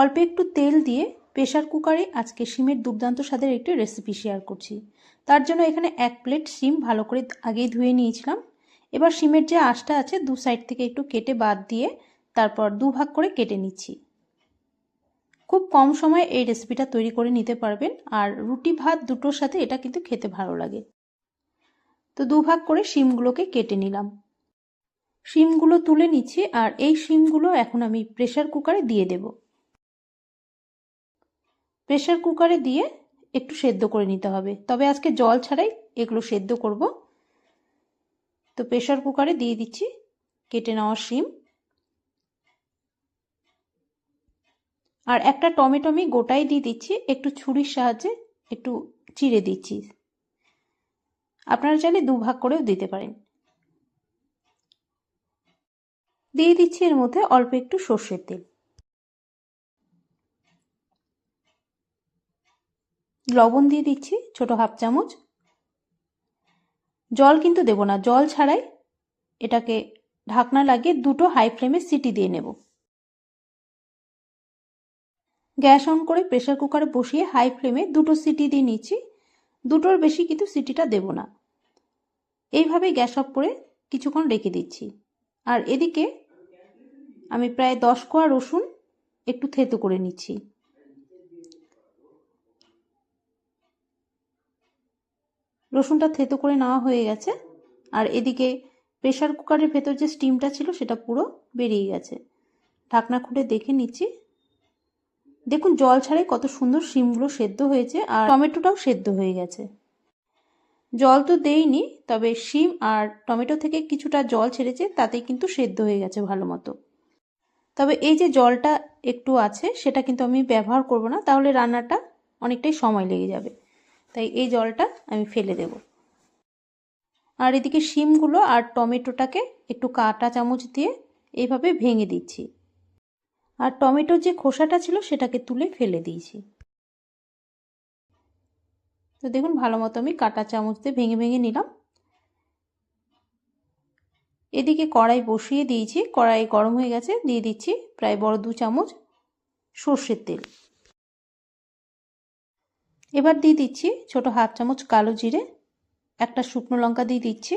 অল্প একটু তেল দিয়ে প্রেশার কুকারে আজকে শিমের দুর্দান্ত স্বাদের একটি রেসিপি শেয়ার করছি। তার জন্য এখানে এক প্লেট শিম ভালো করে আগেই ধুয়ে নিয়েছিলাম। এবার শিমের যে আঁশটা আছে, দু সাইড থেকে একটু কেটে বাদ দিয়ে তারপর দু ভাগ করে কেটে নিচ্ছি। খুব কম সময়ে এই রেসিপিটা তৈরি করে নিতে পারবেন আর রুটি, ভাত দুটোর সাথে এটা কিন্তু খেতে ভালো লাগে। তো দু ভাগ করে শিমগুলোকে কেটে নিলাম। শিমগুলো তুলে নিচ্ছি আর এই শিমগুলো এখন আমি প্রেশার কুকারে দিয়ে দেব। প্রেশার কুকারে দিয়ে একটু সেদ্ধ করে নিতে হবে। তবে আজকে জল ছাড়াই এগুলো সেদ্ধ করব। তো প্রেশার কুকারে দিয়ে দিচ্ছি, কেটে নেওয়া শিম। আর একটা টমেটো আমি গোটাই দিয়ে দিচ্ছি, একটু ছুরির সাহায্যে একটু চিড়ে দিচ্ছি। আপনারা চাইলে দু ভাগ করেও দিতে পারেন। দিয়ে দিচ্ছি এর মধ্যে অল্প একটু সর্ষের তেল। লবণ দিয়ে দিচ্ছি, ছোট হাফ চামচ। জল কিন্তু দেব না, জল ছাড়াই এটাকে ঢাকনা লাগিয়ে দুটো হাই ফ্লেমে সিটি দিয়ে নেব। গ্যাস অন করে প্রেশার কুকারে বসিয়ে হাই ফ্লেমে দুটো সিটি দিয়ে নিচ্ছি, দুটোর বেশি কিন্তু সিটিটা দেব না। এইভাবে গ্যাস অফ করে কিছুক্ষণ রেখে দিচ্ছি। আর এদিকে আমি প্রায় দশ কোয়া রসুন একটু থেতো করে নিচ্ছি। রসুনটা থেতো করে নেওয়া হয়ে গেছে। আর এদিকে প্রেশার কুকারের ভেতর যে স্টিমটা ছিল সেটা পুরো বেরিয়ে গেছে। ঢাকনা খুলে দেখে নিচ্ছি। দেখুন, জল ছাড়াই কত সুন্দর শিমগুলো সেদ্ধ হয়েছে আর টমেটোটাও সেদ্ধ হয়ে গেছে। জল তো দেইনি, তবে শিম আর টমেটো থেকে কিছুটা জল ছেড়েছে, তাতেই কিন্তু সেদ্ধ হয়ে গেছে ভালো মতো। তবে এই যে জলটা একটু আছে, সেটা কিন্তু আমি ব্যবহার করব না, তাহলে রান্নাটা অনেকটাই সময় লেগে যাবে। তাই এই জলটা আমি ফেলে দেব। আর এদিকে শিমগুলো আর টমেটোটাকে একটু কাটা চামচ দিয়ে এইভাবে ভেঙে দিচ্ছি। আর টমেটোর যে খোসাটা ছিল সেটাকে তুলে ফেলে দিয়েছি। তো দেখুন, ভালো মতো আমি কাটা চামচ দিয়ে ভেঙে ভেঙে নিলাম। এদিকে কড়াই বসিয়ে দিয়েছি। কড়াই গরম হয়ে গেছে। দিয়ে দিচ্ছি প্রায় বড় দু চামচ সর্ষের তেল। এবার দিয়ে দিচ্ছি ছোট হাফ চামচ কালো জিরে, একটা শুকনো লঙ্কা দিয়ে দিচ্ছি।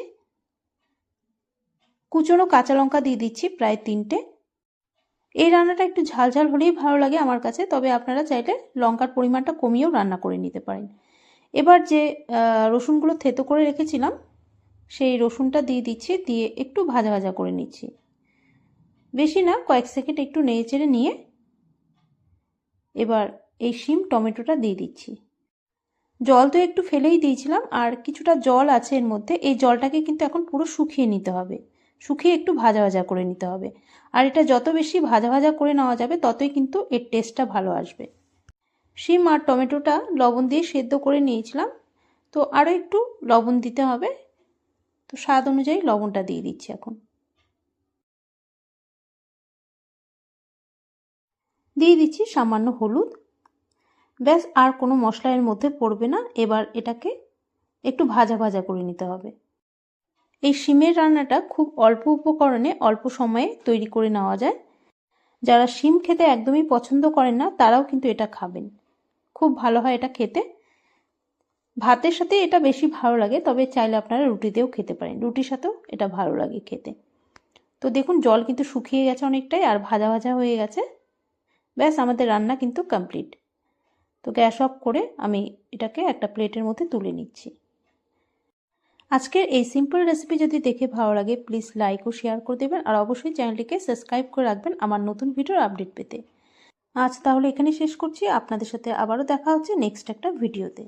কুচনো কাঁচা লঙ্কা দিয়ে দিচ্ছি প্রায় তিনটে। এই রান্নাটা একটু ঝাল ঝাল হলেই ভালো লাগে আমার কাছে, তবে আপনারা চাইলে লঙ্কার পরিমাণটা কমিয়েও রান্না করে নিতে পারেন। এবার যে রসুনগুলো থেতো করে রেখেছিলাম, সেই রসুনটা দিয়ে দিচ্ছি, দিয়ে একটু ভাজা ভাজা করে নিচ্ছি। বেশি না, কয়েক সেকেন্ড একটু নেড়ে চেড়ে নিয়ে এবার এই শিম টমেটোটা দিয়ে দিচ্ছি। জল তো একটু ফেলেই দিয়েছিলাম, আর কিছুটা জল আছে এর মধ্যে, এই জলটাকে কিন্তু এখন পুরো শুকিয়ে নিতে হবে। শুকিয়ে একটু ভাজা ভাজা করে নিতে হবে। আর এটা যত বেশি ভাজা ভাজা করে নেওয়া যাবে, ততই কিন্তু এর টেস্টটা ভালো আসবে। শিম আর টমেটোটা লবণ দিয়ে সেদ্ধ করে নিয়েছিলাম। তো আরও একটু লবণ দিতে হবে। তো স্বাদ অনুযায়ী লবণটা দিয়ে দিচ্ছি এখন। দিয়ে দিচ্ছি সামান্য হলুদ। ব্যাস, আর কোনো মশলা এর মধ্যে পড়বে না। এবার এটাকে একটু ভাজা ভাজা করে নিতে হবে। এই শিমের রান্নাটা খুব অল্প উপকরণে অল্প সময়ে তৈরি করে নেওয়া যায়। যারা শিম খেতে একদমই পছন্দ করেন না, তারাও কিন্তু এটা খাবেন। খুব ভালো হয় এটা খেতে। ভাতের সাথে এটা বেশি ভালো লাগে, তবে চাইলে আপনারা রুটিতেও খেতে পারেন। রুটির সাথেও এটা ভালো লাগে খেতে। তো দেখুন, জল কিন্তু শুকিয়ে গেছে অনেকটাই, আর ভাজা ভাজা হয়ে গেছে। ব্যাস, আমাদের রান্না কিন্তু কমপ্লিট। তো গ্যাস অফ করে আমি এটাকে একটা প্লেটের মধ্যে তুলে নিচ্ছি। আজকের এই সিম্পল রেসিপি যদি দেখে ভালো লাগে প্লিজ লাইক ও শেয়ার করে দেবেন আর অবশ্যই চ্যানেলটিকে সাবস্ক্রাইব করে রাখবেন আমার নতুন ভিডিওর আপডেট পেতে। আজ তাহলে এখানে শেষ করছি। আপনাদের সাথে আবারও দেখা হচ্ছে নেক্সট একটা ভিডিওতে